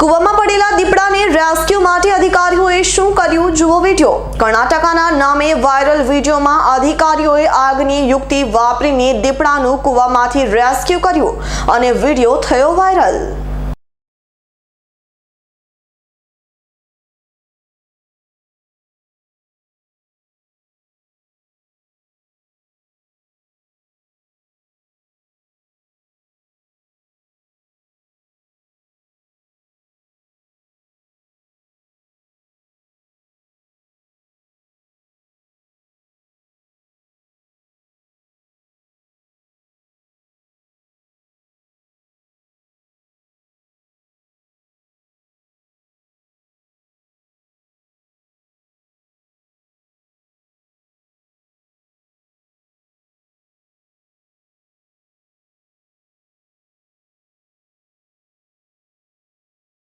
કૂવામાં પડેલા દીપડાને રેસ્ક્યુ માટે અધિકારીઓએ શું કર્યું? જુઓ વીડિયો. કર્ણાટકાના નામે વાયરલ વિડીયોમાં અધિકારીઓએ આગની યુક્તિ વાપરીને દીપડાનું કૂવામાંથી રેસ્ક્યુ કર્યું અને વીડિયો થયો વાયરલ.